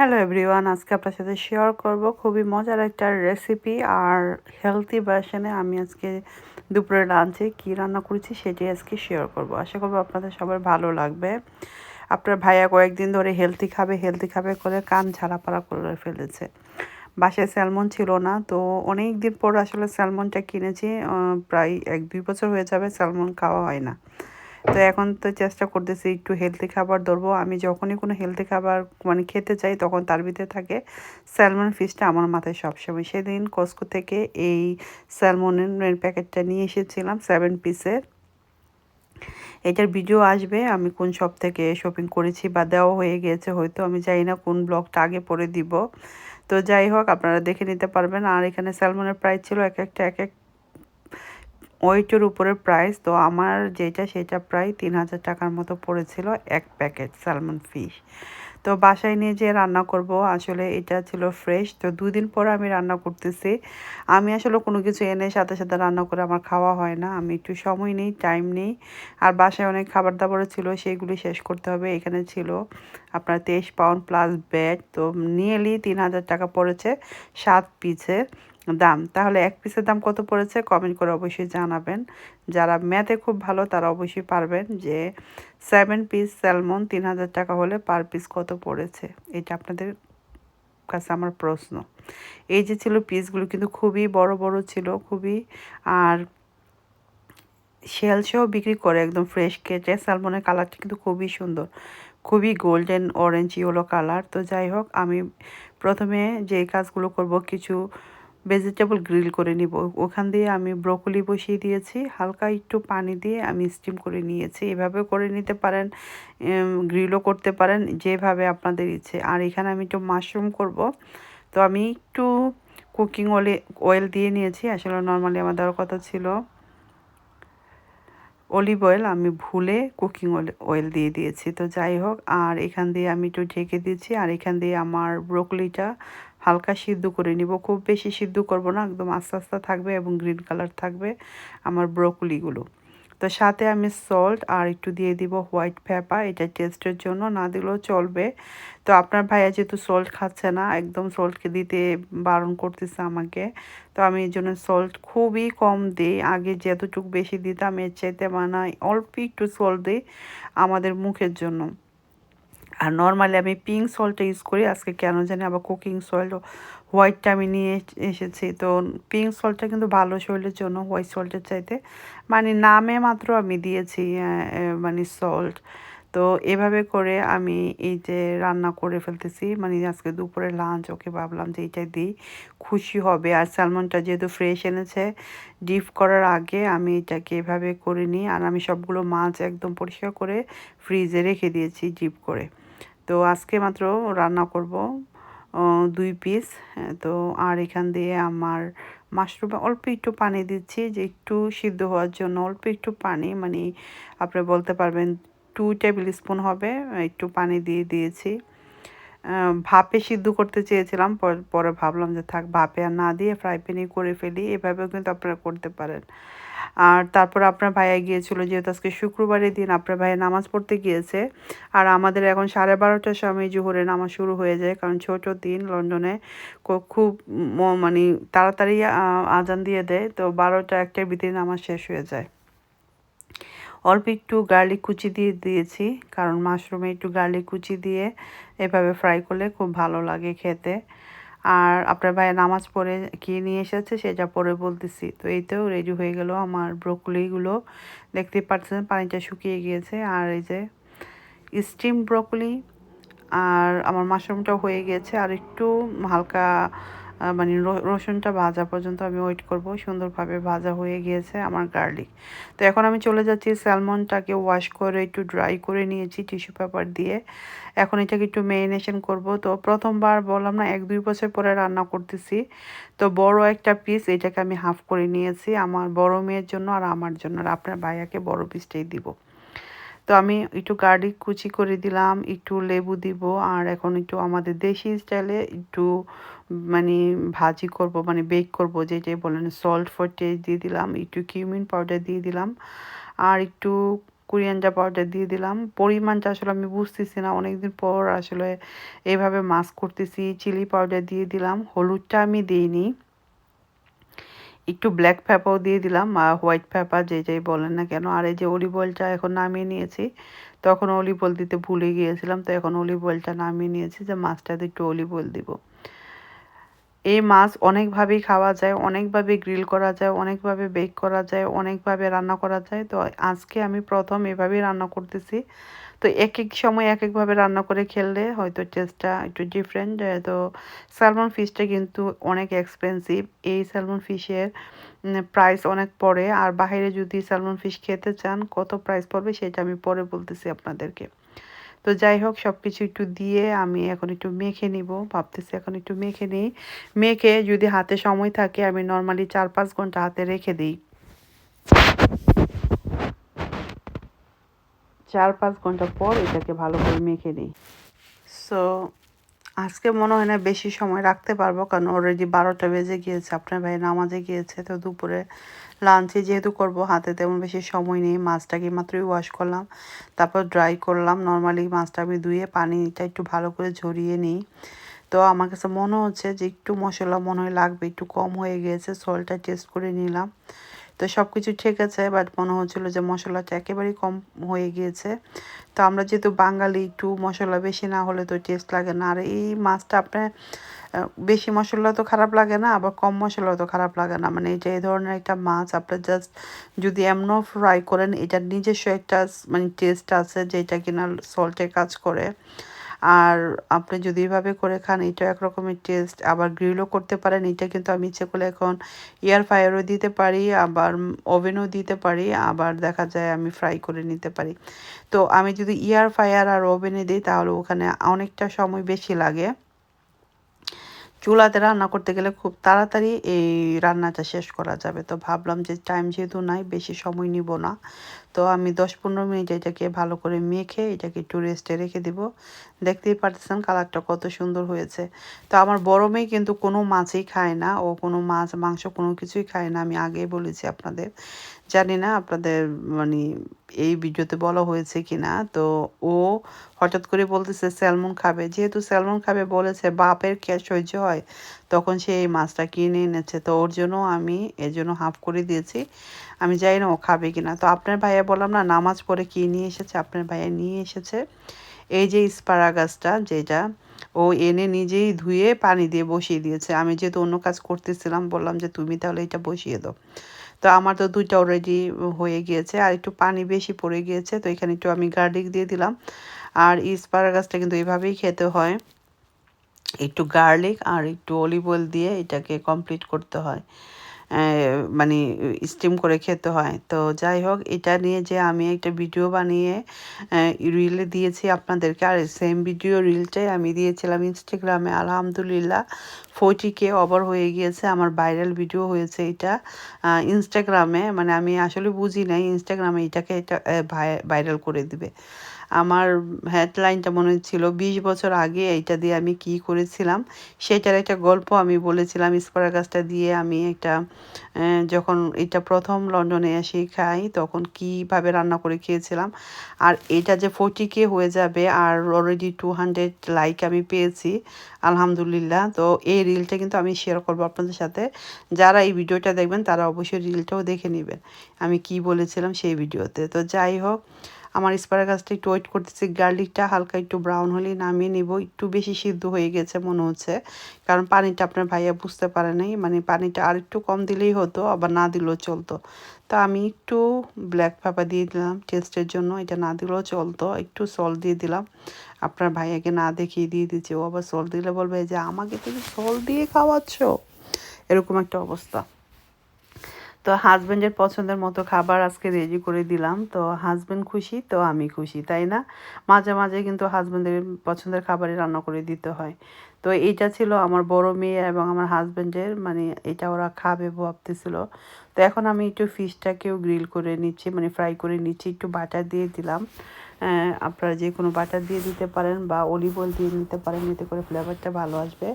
Hello everyone আজকে আপনার সাথে শেয়ার করব। খুবই মজার একটা রেসিপি আর হেলদি ভার্সনে আমি আজকে দুপুরে লাঞ্চে কী রান্না করেছি সেটি আজকে শেয়ার করব। আশা করব আপনাদের সবার ভালো লাগবে। আপনার ভাইয়া কয়েকদিন ধরে হেলদি খাবে হেলদি খাবে করে কান ঝাড়াপাড়া করে ফেলেছে। বাসায় স্যালমন ছিল না, তো অনেক দিন পর আসলে স্যালমনটা কিনেছি প্রায় এক দুই বছর হয়ে যাবে স্যালমন খাওয়া হয় না। তো এখন তো চেষ্টা করতেছি একটু হেলদি খাবার ধরবো। আমি যখনই কোনো হেলদি খাবার মানে খেতে চাই তখন তার ভিতরে থাকে স্যালমন ফিশটা আমার মাথায় সবসময়। সেদিন কস্কো থেকে এই স্যালমনের প্যাকেটটা নিয়ে এসেছিলাম সেভেন পিসের এটার ভিডিও আসবে, আমি কোন শপ থেকে শপিং করেছি বা দেওয়া হয়ে গিয়েছে হয়তো আমি জানি না কোন ব্লগটা আগে পরে দিব। তো যাই হোক, আপনারা দেখে নিতে পারবেন। আর এখানে স্যালমনের প্রাইস ছিল এক একটা, এক এক ওয়েটের উপরে প্রাইস তো আমার যেটা সেটা প্রায় তিন হাজার টাকার মতো পড়েছিল এক প্যাকেট স্যালমন ফিশ তো বাসায় নিয়ে যে রান্না করব, আসলে এটা ছিল ফ্রেশ তো দুদিন পর আমি রান্না করতেছি। আমি আসলে কোনো কিছু এনে সাথে সাথে রান্না করে আমার খাওয়া হয় না। আমি একটু সময় নেই টাইম নেই। আর বাসায় অনেক খাবার দাবার ছিল সেইগুলি শেষ করতে হবে। এখানে ছিল আপনার তেইশ পাউন্ড প্লাস ব্যাড তো নিয়েলি তিন হাজার টাকা পড়েছে সাত পিসের দাম। তাহলে এক পিসের দাম কত পড়েছে কমেন্ট করে অবশ্যই জানাবেন। যারা ম্যাথে খুব ভালো, তারা অবশ্যই পারবেন যে সেভেন পিস স্যালমন তিন হাজার টাকা হলে পার পিস কত পড়েছে। এটা আপনাদের কাছে আমার প্রশ্ন। এই যে ছিল পিসগুলো কিন্তু খুবই বড় বড় ছিল, খুবই আর শেল বিক্রি করে একদম ফ্রেশ কেটে স্যালমনের কালারটা কিন্তু খুবই সুন্দর। খুবই গোল্ডেন অরেঞ্জ ইয়েলো কালার তো যাই হোক, আমি প্রথমে যে কাজগুলো করব, কিছু ভেজিটেবল গ্রিল করে নিব। ওখান দিয়ে আমি ব্রকলি বসিয়ে দিয়েছি। হালকা একটু পানি দিয়ে আমি স্টিম করে নিয়েছি। এভাবে করে নিতে পারেন গ্রিলও করতে পারেন, যেভাবে আপনাদের ইচ্ছে। আর এখানে আমি একটু মাশরুম করব। তো আমি একটু কুকিং অয়েলে অয়েল দিয়ে নিয়েছি। আসলে নর্মালি আমার দেওয়ার কথা ছিল। অলিভ অয়েল আমি ভুলে কুকিং অয়েল দিয়ে দিয়েছি। তো যাই হোক, আর এখান দিয়ে আমি একটু ঢেকে দিয়েছি। আর এখান দিয়ে আমার ব্রোকলিটা হালকা সিদ্ধ করে নিব। খুব বেশি সিদ্ধ করব না, একদম আস্তে আস্তে থাকবে এবং গ্রিন কালার থাকবে আমার ব্রোকলিগুলো তো সাথে আমি সল্ট আর একটু দিয়ে দিব হোয়াইট পেপার এটা টেস্টের জন্য, না দিলেও চলবে। তো আপনার ভাইয়া যেহেতু সল্ট খাচ্ছে না, একদম সল্টকে দিতে বারণ করতেছে আমাকে। তো আমি এই জন্য সল্ট খুবই কম দিই। আগে যতটুকু বেশি দিতাম, এর চাইতে বানাই অল্প একটু সল্ট দিই আমাদের মুখের জন্য। আর নর্মালি আমি পিঙ্ক সল্টটা ইউজ করি। আজকে কেন জানি আবার কুকিং সল্ট হোয়াইটটা আমি নিয়ে এসেছি। তো পিঙ্ক সল্টটা কিন্তু ভালো শরীরের জন্য হোয়াইট সল্টের চাইতে। মানে নামে মাত্র আমি দিয়েছি মানে সল্ট তো এভাবে করে আমি এই যে রান্না করে ফেলতেছি। মানে আজকে দুপুরে লাঞ্চ ওকে ভাবলাম যে এইটাই দিই। খুশি হবে। আর স্যালমনটা যেহেতু ফ্রেশ এনেছে ডিপ করার আগে আমি এটাকে এভাবে করে নিই। আর আমি সবগুলো মাছ একদম পরিষ্কার করে ফ্রিজে রেখে দিয়েছি ডিপ করে। তো আজকে মাত্র রান্না করব দুই পিস তো আর এখান দিয়ে আমার মাশরুমে অল্প একটু পানি দিচ্ছি, যে একটু সিদ্ধ হওয়ার জন্য অল্প একটু পানি মানে আপনি বলতে পারবেন টু টেবিল স্পুন হবে, একটু পানি দিয়ে দিয়েছি। ভাপে সিদ্ধ করতে চেয়েছিলাম, পরে ভাবলাম যে থাক ভাপে আর না দিয়ে ফ্রাই প্যানে করে ফেলি, এভাবেও কিন্তু আপনারা করতে পারেন। আর তারপর আপনার ভাইয়া গিয়েছিল যেহেতু আজকে শুক্রবারের দিন, আপনার ভাইয়া নামাজ পড়তে গিয়েছে। আর আমাদের এখন সাড়ে বারোটার সময় জোহরে নামাজ শুরু হয়ে যায়, কারণ ছোট দিন লন্ডনে খুব মানে তাড়াতাড়ি আজান দিয়ে দেয়, তো বারোটা একটার ভিতরে নামাজ শেষ হয়ে যায়। অল্প একটু গার্লিক কুচি দিয়ে দিয়েছি, কারণ মাশরুমে একটু গার্লিক কুচি দিয়ে এভাবে ফ্রাই করলে খুব ভালো লাগে খেতে। আর আপনার ভাই নামাজ পড়ে কি নিয়ে এসেছে সেটা পরে বলতেছি। তো এই তো রেডি হয়ে গেল আমার ব্রকলিগুলো দেখতে পাচ্ছেন পানিটা শুকিয়ে গিয়েছে। আর এই যে স্টিম ব্রকলি আর আমার মাশরুমটাও হয়ে গিয়েছে আর একটু হালকা মানে রসুনটা ভাজা পর্যন্ত আমি ওয়েট করব, সুন্দরভাবে ভাজা হয়ে গিয়েছে আমার গার্লিক তো এখন আমি চলে যাচ্ছি স্যালমনটাকে ওয়াশ করে, একটু ড্রাই করে নিয়েছি টিস্যু পেপার দিয়ে। এখন এটাকে একটু মেরিনেশন করব। তো প্রথমবার বললাম না এক দুই বছর পরে রান্না করতেছি। তো বড় একটা পিস এটাকে আমি হাফ করে নিয়েছি, আমার বড় মেয়ের জন্য আর আমার জন্য, আর আপনার ভাইয়াকে বড় পিসটাই দিব। তো আমি একটু গার্লিক কুচি করে দিলাম, একটু লেবু দিব, আর এখন একটু আমাদের দেশি স্টাইলে একটু মানে ভাজি করব মানে বেক করব, যেটাই বলেন সল্ট ফর টেস্ট দিয়ে দিলাম, একটু কিউমিন পাউডার দিয়ে দিলাম, আর একটু কোরিয়ানজা পাউডার দিয়ে দিলাম। পরিমাণটা আসলে আমি বুঝতেছি না, অনেকদিন পর আসলে এইভাবে মাছ করতেছি চিলি পাউডার দিয়ে দিলাম, হলুদটা আমি দিইনি। একটু ব্ল্যাক পেপারও দিয়ে দিলাম আর হোয়াইট পেপার যে যাই বলেন না কেন। আর এই যে অলিভ অয়েলটা এখন নামিয়ে নিয়েছি, তখন অলিভ অয়েল দিতে ভুলে গিয়েছিলাম, তো এখন অলিভ অয়েলটা নামিয়ে নিয়েছি যে মাছটাতে একটু অলিভ অয়েল দিব। এই মাছ অনেকভাবেই খাওয়া যায়, অনেকভাবে গ্রিল করা যায়, অনেকভাবে বেক করা যায়, অনেকভাবে রান্না করা যায়। তো আজকে আমি প্রথম এভাবেই রান্না করতেছি। তো এক এক সময় এক একভাবে রান্না করে খেললে হয়তো টেস্টটা একটু ডিফারেন্ট তো স্যালমন ফিশটা কিন্তু অনেক এক্সপেন্সিভ এই স্যালমন ফিশের প্রাইস অনেক পড়ে। আর বাইরে যদি স্যালমন ফিশ খেতে চান, কত প্রাইস পড়বে সেটা আমি পরে বলতেছি আপনাদেরকে। তো যাই হোক সব কিছু একটু দিয়ে আমি এখন একটু মেখে নিব। ভাবতেছি এখন একটু মেখে নিই। মেখে যদি হাতে সময় থাকে, আমি নর্মালি চার পাঁচ ঘণ্টা হাতে রেখে দিই। চার পাঁচ ঘণ্টা পর এটাকে ভালো করে মেখে নিই। সো আজকে মনে হয় না বেশি সময় রাখতে পারব, কারণ অলরেডি বারোটা বেজে গিয়েছে, আপনার ভাই নামাজে গিয়েছে, তো দুপুরে লাঞ্চে যেহেতু করব, হাতে তেমন বেশি সময় নেই, মাছটাকে মাত্রই ওয়াশ করলাম, তারপর ড্রাই করলাম নর্মালি মাছটা আমি ধুয়ে পানিটা একটু ভালো করে ঝরিয়ে নিই। তো আমার কাছে মনে হচ্ছে যে একটু মশলা মনে হয় লাগবে, একটু কম হয়ে গিয়েছে সলটা টেস্ট করে নিলাম। তো সব কিছু ঠিক আছে বাট মনে হচ্ছিল যে মশলাটা একেবারেই কম হয়ে গিয়েছে। তো আমরা যেহেতু বাঙালি, একটু মশলা বেশি না হলে তো টেস্ট লাগে না। আর এই মাছটা আপনার বেশি মশলা তো খারাপ লাগে না, আবার কম মশলাও তো খারাপ লাগে না। মানে এটা এই ধরনের একটা মাছ আপনার জাস্ট যদি এমনও ফ্রাই করেন এটার নিজস্ব একটা মানে টেস্ট আছে যেটা কিনা সল্টে কাজ করে। আর আপনি যদি এভাবে করে খান, এটা একরকমের টেস্ট আবার গ্রিলও করতে পারেন, এটা কিন্তু আমি ইচ্ছে করলে এখন এয়ার ফ্রায়ারও দিতে পারি, আবার ওভেনও দিতে পারি, আবার দেখা যায় আমি ফ্রাই করে নিতে পারি। তো আমি যদি এয়ার ফ্রায়ার আর ওভেনে দিই, তাহলে ওখানে অনেকটা সময় বেশি লাগে। চুলাতে রান্না করতে গেলে খুব তাড়াতাড়ি এই রান্নাটা শেষ করা যাবে। তো ভাবলাম যে টাইম যেহেতু নাই, বেশি সময় নিব না। তো আমি দশ পনেরো মিনিট এটাকে ভালো করে মেখে এটাকে একটু রেস্টে রেখে দিব। দেখতেই পারতেছেন কালারটা কত সুন্দর হয়েছে। তো আমার বড় মেয়ে কিন্তু কোনো মাছই খায় না। ও কোনো মাছ, মাংস কোনো কিছুই খায় না। আমি আগেই বলেছি আপনাদের জানি না আপনাদের মানে এই ভিডিওতে বলা হয়েছে কি না তো ও হঠাৎ করে বলতেছে, স্যালমন খাবে। যেহেতু স্যালমন খাবে বলেছে, বাপের কে সহ্য হয়। তখন সে এই মাছটা কিনে এনেছে। তো ওর জন্য আমি এর জন্য হাফ করে দিয়েছি। আমি জানি না ও খাবে কি না তো আপনার ভাইয়া বললাম, না, নামাজ পড়ে কী নিয়ে এসেছে? আপনার ভাইয়া নিয়ে এসেছে এই যে স্পারাগাসটা যেটা ও এনে নিজেই ধুয়ে পানি দিয়ে বসিয়ে দিয়েছে। আমি যেহেতু অন্য কাজ করতেছিলাম, বললাম যে, তুমি তাহলে এটা বসিয়ে দাও। তো আমার তো দুইটা অলরেডি হয়ে গিয়েছে, আর একটু পানি বেশি পড়ে গিয়েছে, তো এখানে একটু আমি গার্লিক দিয়ে দিলাম। আর স্পারাগাসটা কিন্তু এইভাবেই খেতে হয়। একটু গার্লিক আর একটু অলিভ অয়েল দিয়ে এটাকে কমপ্লিট করতে হয়। মানে স্টিম করে খেতে হয়। তো যাই হোক, এটা নিয়ে যে আমি একটা ভিডিও বানিয়ে রিলে দিয়েছি আপনাদেরকে। আর সেম ভিডিও রিলটাই আমি দিয়েছিলাম ইনস্টাগ্রামে আলহামদুলিল্লাহ ফোরটি কে ওভার হয়ে গিয়েছে। আমার ভাইরাল ভিডিও হয়েছে এটা ইনস্টাগ্রামে মানে আমি আসলে বুঝি নাই ইনস্টাগ্রামে এটাকে এটা ভাইরাল করে দিবে। আমার হেডলাইনটা মনে ছিল, বিশ বছর আগে এইটা দিয়ে আমি কি করেছিলাম? সেটার একটা গল্প আমি বলেছিলাম গাছটা দিয়ে আমি একটা যখন এটা প্রথম লন্ডনে এসে খাই, তখন কীভাবে রান্না করে খেয়েছিলাম। আর এটা যে ফোর্টি কে হয়ে যাবে, আর অলরেডি টু হান্ড্রেড লাইক আমি পেয়েছি, আলহামদুলিল্লাহ। তো এই রিলটা কিন্তু আমি শেয়ার করব আপনাদের সাথে। যারা এই ভিডিওটা দেখবেন, তারা অবশ্যই রিলটাও দেখে নেবেন। আমি কি বলেছিলাম সেই ভিডিওতে। তো যাই হোক আমার গাছটা একটু ওয়েট করতেছি। গার্লিকটা হালকা একটু ব্রাউন হলেই নামিয়ে নিব। একটু বেশি সিদ্ধ হয়ে গেছে মনে হচ্ছে। কারণ পানিটা আপনার ভাইয়া বুঝতে পারে নাই। মানে পানিটা আর একটু কম দিলেই হতো, আবার না দিলেও চলতো। তো আমি একটু ব্ল্যাক পেপার দিয়ে দিলাম টেস্টের জন্য। এটা না দিলেও চলতো। একটু সল্ট দিয়ে দিলাম। আপনার ভাইয়াকে না দেখিয়ে দিয়ে দিচ্ছে। ও আবার সল্ট দিলে বলবে যে, আমাকে তুমি সল্ট দিয়ে খাওয়াচ্ছ? এরকম একটা অবস্থা। তো হাজব্যান্ডের পছন্দের মতো খাবার আজকে রেডি করে দিলাম। তো হাজব্যান্ড খুশি, তো আমি খুশি, তাই না? মাঝে মাঝে কিন্তু হাজব্যান্ডের পছন্দের খাবারই রান্না করে দিতে হয়। তো এইটা ছিল আমার বড় মেয়ে এবং আমার হাজব্যান্ডের মানে এটা ওরা খাবে ভাবতেছিল। তো এখন আমি একটু ফিশটাকেও গ্রিল করে নিচ্ছি মানে ফ্রাই করে নিচ্ছি, একটু বাটার দিয়ে দিলাম। আপনারা যে কোনো বাটার দিয়ে দিতে পারেন বা অলিভ অয়েল দিয়ে নিতে পারেন, এতে করে ফ্লেভারটা ভালো আসবে।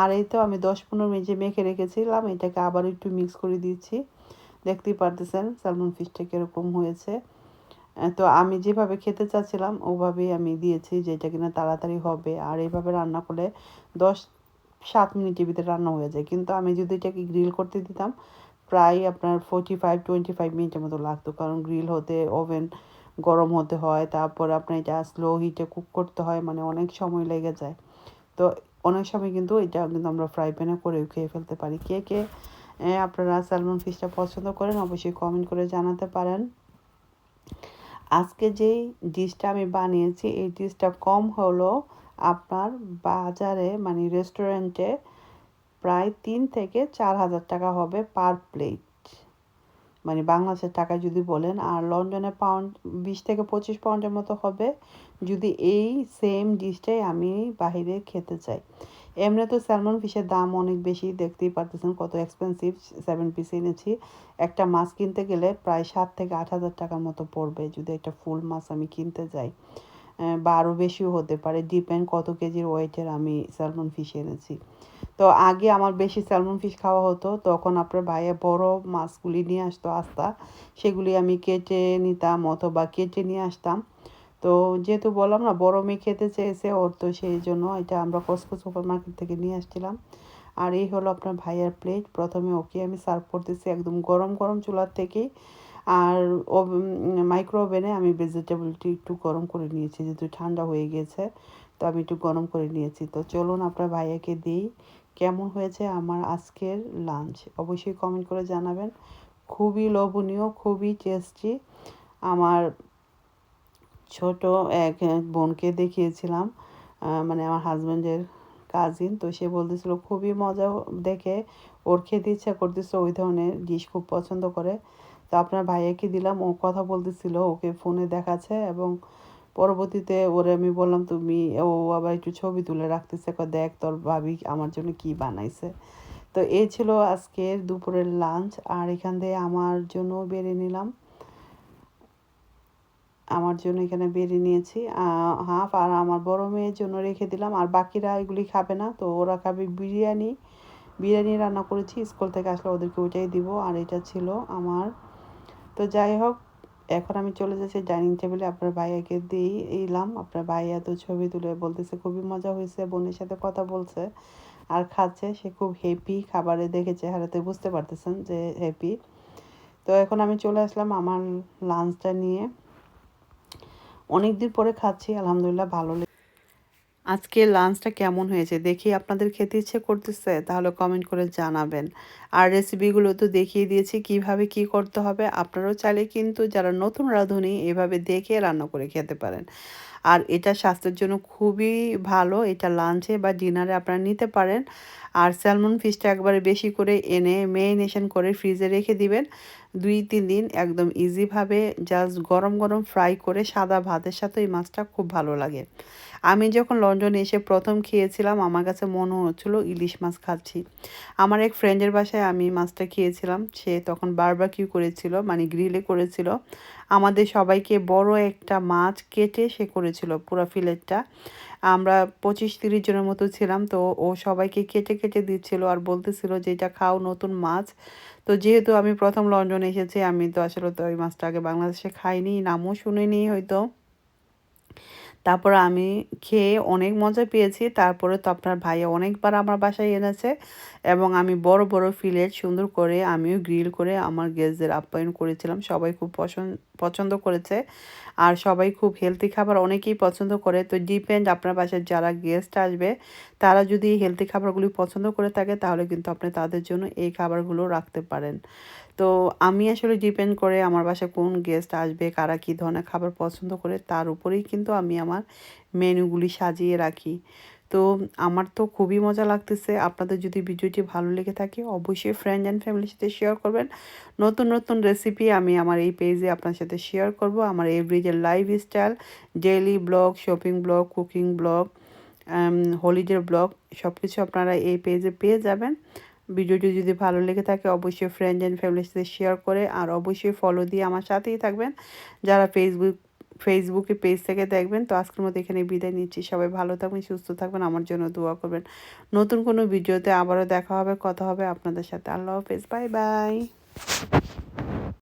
আর এই তো আমি দশ পনেরো মিনিট মেখে রেখেছিলাম, এটাকে আবার একটু মিক্স করে দিচ্ছি। দেখতেই পারতেছেন স্যালমন ফিশটা কীরকম হয়েছে। তো আমি যেভাবে খেতে চাচ্ছিলাম, ওভাবেই আমি দিয়েছি যেটা কিনা তাড়াতাড়ি হবে। আর এইভাবে রান্না করলে দশ সাত মিনিটের ভিতরে রান্না হয়ে যায়। কিন্তু আমি যদি এটাকে গ্রিল করতে দিতাম, প্রায় আপনার ফোর্টি ফাইভ টোয়েন্টি ফাইভ মিনিটের মতো লাগতো। কারণ গ্রিল হতে, ওভেন গরম হতে হয়, তারপর আপনার এটা স্লো হিটে কুক করতে হয় মানে অনেক সময় লেগে যায়। তো অনেক সময় কিন্তু এটা কিন্তু আমরা ফ্রাই প্যানে করেও খেয়ে ফেলতে পারি। কে কে আপনারা স্যালমন ফিশটা পছন্দ করেন, অবশ্যই কমেন্ট করে জানাতে পারেন। আজকে যেই ডিশটা আমি বানিয়েছি, এই ডিশটা কম হলো আপনার বাজারে মানে রেস্টুরেন্টে প্রায় তিন থেকে চার হাজার টাকা হবে পার প্লেট মানে বাংলাদেশের টাকা যদি বলেন, আর লন্ডনে পাউন্ড বিশ থেকে পঁচিশ পাউন্ডের মতো হবে। যদি এই সেম ডিশটাই আমি বাইরে খেতে চাই। এমনি তো স্যালমন ফিশের দাম অনেক বেশি, দেখতেই পারতেছেন কত এক্সপেন্সিভ সেভেন পিস এনেছি। একটা মাছ কিনতে গেলে প্রায় সাত থেকে আট হাজার টাকার মতো পড়বে যদি একটা ফুল মাছ আমি কিনতে যাই। বা আরও বেশিও হতে পারে ডিপেন্ড কত কেজির ওয়েটের আমি স্যালমন ফিশ এনেছি। তো আগে আমার বেশি স্যালমন ফিশ খাওয়া হতো, তখন আপনার ভাইয়া বড় মাছগুলি নিয়ে আসতো, আস্তা, সেগুলি আমি কেটে নিতাম অথবা কেটে নিয়ে আসতাম। তো যেহেতু বললাম না, বড় মেয়ে খেতে চেয়েছে ওর, তো সেই জন্য এটা আমরা কসকো সুপার মার্কেট থেকে নিয়ে আসছিলাম। আর এই হলো আপনার ভাইয়ার প্লেট প্রথমে ওকে আমি সার্ভ করতেছি একদম গরম গরম চুলার থেকেই আর মাইক্রো ওভেনে আমি ভেজিটেবলটি একটু গরম করে নিয়েছি, যেহেতু ঠান্ডা হয়ে গেছে, তো আমি একটু গরম করে নিয়েছি। তো চলুন আপনার ভাইয়াকে দিই, কেমন হয়েছে আমার আজকের লাঞ্চ অবশ্যই কমেন্ট করে জানাবেন। খুবই লোভনীয়, খুবই টেস্টি আমার ছোট এক বোনকে দেখিয়েছিলাম মানে আমার হাজব্যান্ডের কাজিন তো সে বলতেছিল, খুবই মজা দেখে ওর খেতে ইচ্ছা করতেছে, ওই ধরনের ডিশ খুব পছন্দ করে। তো আপনার ভাইয়াকে দিলাম, ও কথা বলতেছিল, ওকে ফোনে দেখাচ্ছে এবং পরবর্তীতে ওরে আমি বললাম, তুমি, ও আবার একটু ছবি তুলে রাখতেছে দেখ তোর ভাবি আমার জন্য কি বানাইছে। তো এই ছিল আজকের দুপুরের লাঞ্চ আর এখান থেকে আমার জন্য বেড়ে নিলাম। আমার জন্য এখানে বেরিয়ে নিয়েছি হাফ আর আমার বড় মেয়ের জন্য রেখে দিলাম। আর বাকিরা এগুলি খাবে না, তো ওরা খাবে বিরিয়ানি। বিরিয়ানি রান্না করেছি, স্কুল থেকে আসলে ওদেরকে ওইটাই দিব, আর এটা ছিল আমার। তো যাই হোক, এখন আমি চলে যাচ্ছি ডাইনিং টেবিলে, আপনার ভাইয়াকে দিই, এলাম। আপনার ভাইয়া তো ছবি তুলে বলতেছে, খুবই মজা হয়েছে, বোনের সাথে কথা বলছে, আর খাচ্ছে। সে খুব হ্যাপি খাবারে দেখে চেহারাতে বুঝতে পারতেছেন যে হ্যাপি তো এখন আমি চলে আসলাম আমার লাঞ্চটা নিয়ে। অনেক দিন পরে খাচ্ছি, আলহামদুলিল্লাহ ভালো আজকে লাঞ্চটা কেমন হয়েছে? দেখি আপনাদের খেতে ইচ্ছে করতেছে, তাহলে কমেন্ট করে জানাবেন। আর রেসিপিগুলো তো দেখিয়ে দিয়েছি, কীভাবে কি করতে হবে, আপনারাও চাইলে কিন্তু যারা নতুন রাঁধুনি, এভাবে দেখে রান্না করে খেতে পারেন। আর এটা স্বাস্থ্যের জন্য খুবই ভালো। এটা লাঞ্চে বা ডিনারে আপনারা নিতে পারেন। আর স্যালমন ফিশটা একবারে বেশি করে এনে মেরিনেশন করে ফ্রিজে রেখে দিবেন। দুই, তিন দিন একদম ইজিভাবে জাস্ট গরম গরম ফ্রাই করে সাদা ভাতের সাথে এই মাছটা খুব ভালো লাগে। আমি যখন লন্ডনে এসে প্রথম খেয়েছিলাম, আমার কাছে মনে হচ্ছিল ইলিশ মাছ খাচ্ছি। আমার এক ফ্রেন্ডের বাসায় আমি মাছটা খেয়েছিলাম। সে তখন বারবার কিউ করেছিল মানে গ্রিলে করেছিল। আমাদের সবাইকে বড় একটা মাছ কেটে সে করেছিল, পুরো ফিলেটটা আমরা পঁচিশ তিরিশ জনের মতো ছিলাম, তো ও সবাইকে কেটে কেটে দিচ্ছিল আর বলতেছিল যে, এটা খাও নতুন মাছ। তো যেহেতু আমি প্রথম লন্ডনে এসেছি, আমি তো আসলে তো ওই মাছটা আগে বাংলাদেশে খাইনি, নামও শুনিনি হয়তো। তারপর আমি খেয়ে অনেক মজা পেয়েছি। তারপরে তো আপনার ভাইয়া অনেকবার আমার বাসায় এনেছে এবং আমি বড় বড় ফিলেট সুন্দর করে আমিও গ্রিল করে আমার গেস্টদের আপ্যায়ন করেছিলাম। সবাই খুব পছন্দ পছন্দ করেছে। আর সবাই খুব হেলদি খাবার অনেকেই পছন্দ করে। তো ডিপেন্ড আপনার বাসায় যারা গেস্ট আসবে, তারা যদি হেলদি খাবারগুলি পছন্দ করে থাকে, তাহলে কিন্তু আপনি তাদের জন্য এই খাবারগুলো রাখতে পারেন। তো আমি আসলে ডিপেন্ড করে আমার বাসায় কোন গেস্ট আসবে, কারা কী ধরনের খাবার পছন্দ করে, তার উপরেই কিন্তু আমি আমার মেনুগুলি সাজিয়ে রাখি। তো আমার তো খুবই মজা লাগতেছে। আপনাদের যদি ভিডিওটি ভালো লেগে থাকে, অবশ্যই ফ্রেন্ড অ্যান্ড ফ্যামিলির সাথে শেয়ার করবেন। নতুন নতুন রেসিপি আমি আমার এই পেজে আপনার সাথে শেয়ার করব। আমার everyday lifestyle daily blog shopping blog cooking blog holiday blog সব কিছু আপনারা এই পেজে পেয়ে যাবেন। ভিডিওটি যদি ভালো লেগে থাকে, অবশ্যই ফ্রেন্ড অ্যান্ড ফ্যামিলির সাথে শেয়ার করে, আর অবশ্যই ফলো দিয়ে আমার সাথেই থাকবেন। যারা ফেসবুক ফেসবুকে পেজ থেকে দেখবেন। তো আজকের মতো এখানে বিদায় নিচ্ছি। সবাই ভালো থাকবেন, সুস্থ থাকবেন, আমার জন্য দোয়া করবেন। নতুন কোনো ভিডিওতে আবারও দেখা হবে, কথা হবে আপনাদের সাথে। আল্লাহ হাফেজ। Bye bye.